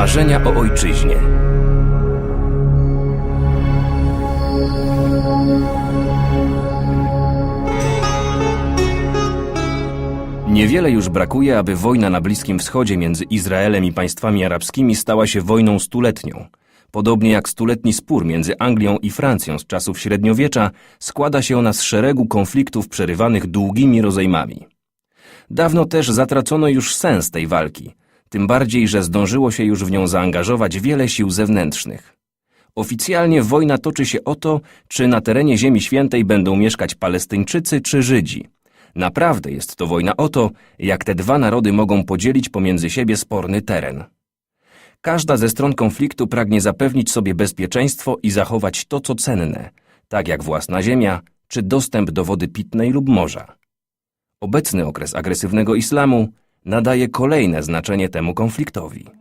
Marzenia o ojczyźnie. Niewiele już brakuje, aby wojna na Bliskim Wschodzie między Izraelem i państwami arabskimi stała się wojną stuletnią. Podobnie jak stuletni spór między Anglią i Francją z czasów średniowiecza, składa się ona z szeregu konfliktów przerywanych długimi rozejmami. Dawno też zatracono już sens tej walki, tym bardziej, że zdążyło się już w nią zaangażować wiele sił zewnętrznych. Oficjalnie wojna toczy się o to, czy na terenie Ziemi Świętej będą mieszkać Palestyńczycy czy Żydzi. Naprawdę jest to wojna o to, jak te dwa narody mogą podzielić pomiędzy siebie sporny teren. Każda ze stron konfliktu pragnie zapewnić sobie bezpieczeństwo i zachować to, co cenne, tak jak własna ziemia czy dostęp do wody pitnej lub morza. Obecny okres agresywnego islamu nadaje kolejne znaczenie temu konfliktowi.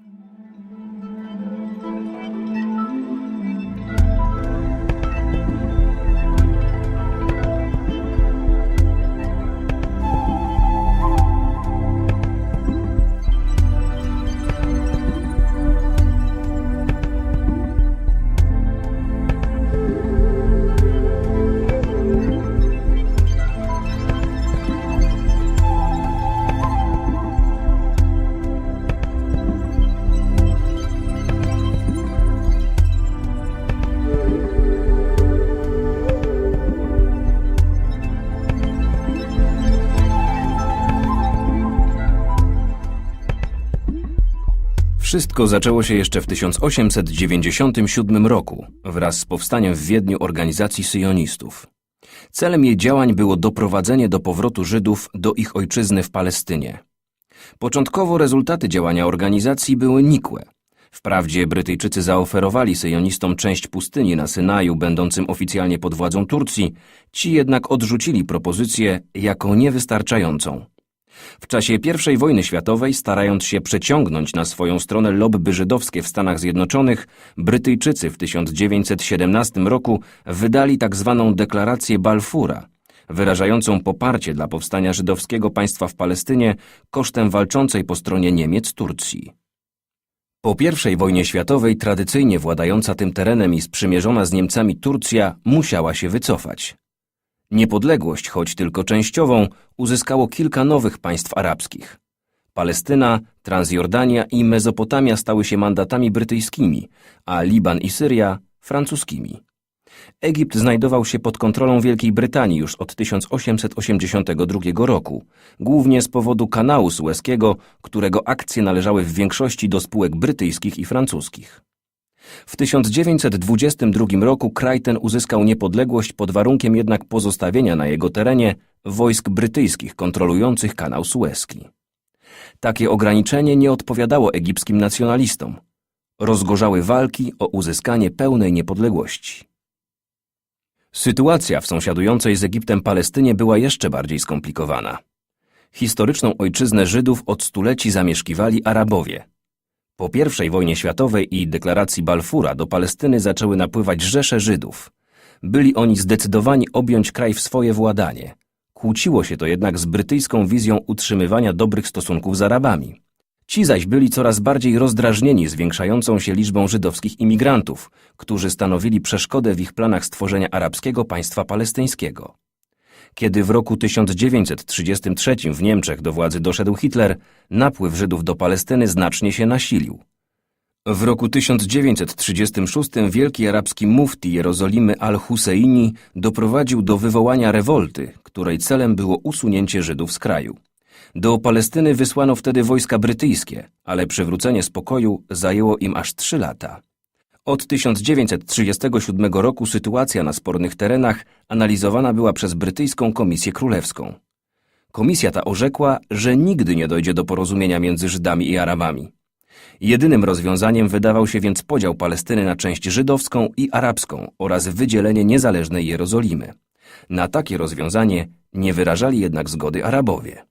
Wszystko zaczęło się jeszcze w 1897 roku wraz z powstaniem w Wiedniu organizacji syjonistów. Celem jej działań było doprowadzenie do powrotu Żydów do ich ojczyzny w Palestynie. Początkowo rezultaty działania organizacji były nikłe. Wprawdzie Brytyjczycy zaoferowali syjonistom część pustyni na Synaju, będącym oficjalnie pod władzą Turcji, ci jednak odrzucili propozycję jako niewystarczającą. W czasie I wojny światowej, starając się przeciągnąć na swoją stronę lobby żydowskie w Stanach Zjednoczonych, Brytyjczycy w 1917 roku wydali tak zwaną deklarację Balfura, wyrażającą poparcie dla powstania żydowskiego państwa w Palestynie kosztem walczącej po stronie Niemiec Turcji. Po I wojnie światowej tradycyjnie władająca tym terenem i sprzymierzona z Niemcami Turcja musiała się wycofać. Niepodległość, choć tylko częściową, uzyskało kilka nowych państw arabskich. Palestyna, Transjordania i Mezopotamia stały się mandatami brytyjskimi, a Liban i Syria francuskimi. Egipt znajdował się pod kontrolą Wielkiej Brytanii już od 1882 roku, głównie z powodu kanału sueskiego, którego akcje należały w większości do spółek brytyjskich i francuskich. W 1922 roku kraj ten uzyskał niepodległość pod warunkiem jednak pozostawienia na jego terenie wojsk brytyjskich kontrolujących kanał sueski. Takie ograniczenie nie odpowiadało egipskim nacjonalistom. Rozgorzały walki o uzyskanie pełnej niepodległości. Sytuacja w sąsiadującej z Egiptem Palestynie była jeszcze bardziej skomplikowana. Historyczną ojczyznę Żydów od stuleci zamieszkiwali Arabowie – po I wojnie światowej i deklaracji Balfura do Palestyny zaczęły napływać rzesze Żydów. Byli oni zdecydowani objąć kraj w swoje władanie. Kłóciło się to jednak z brytyjską wizją utrzymywania dobrych stosunków z Arabami. Ci zaś byli coraz bardziej rozdrażnieni zwiększającą się liczbą żydowskich imigrantów, którzy stanowili przeszkodę w ich planach stworzenia arabskiego państwa palestyńskiego. Kiedy w roku 1933 w Niemczech do władzy doszedł Hitler, napływ Żydów do Palestyny znacznie się nasilił. W roku 1936 wielki arabski mufti Jerozolimy al-Husseini doprowadził do wywołania rewolty, której celem było usunięcie Żydów z kraju. Do Palestyny wysłano wtedy wojska brytyjskie, ale przywrócenie spokoju zajęło im aż trzy lata. Od 1937 roku sytuacja na spornych terenach analizowana była przez brytyjską Komisję Królewską. Komisja ta orzekła, że nigdy nie dojdzie do porozumienia między Żydami i Arabami. Jedynym rozwiązaniem wydawał się więc podział Palestyny na część żydowską i arabską oraz wydzielenie niezależnej Jerozolimy. Na takie rozwiązanie nie wyrażali jednak zgody Arabowie.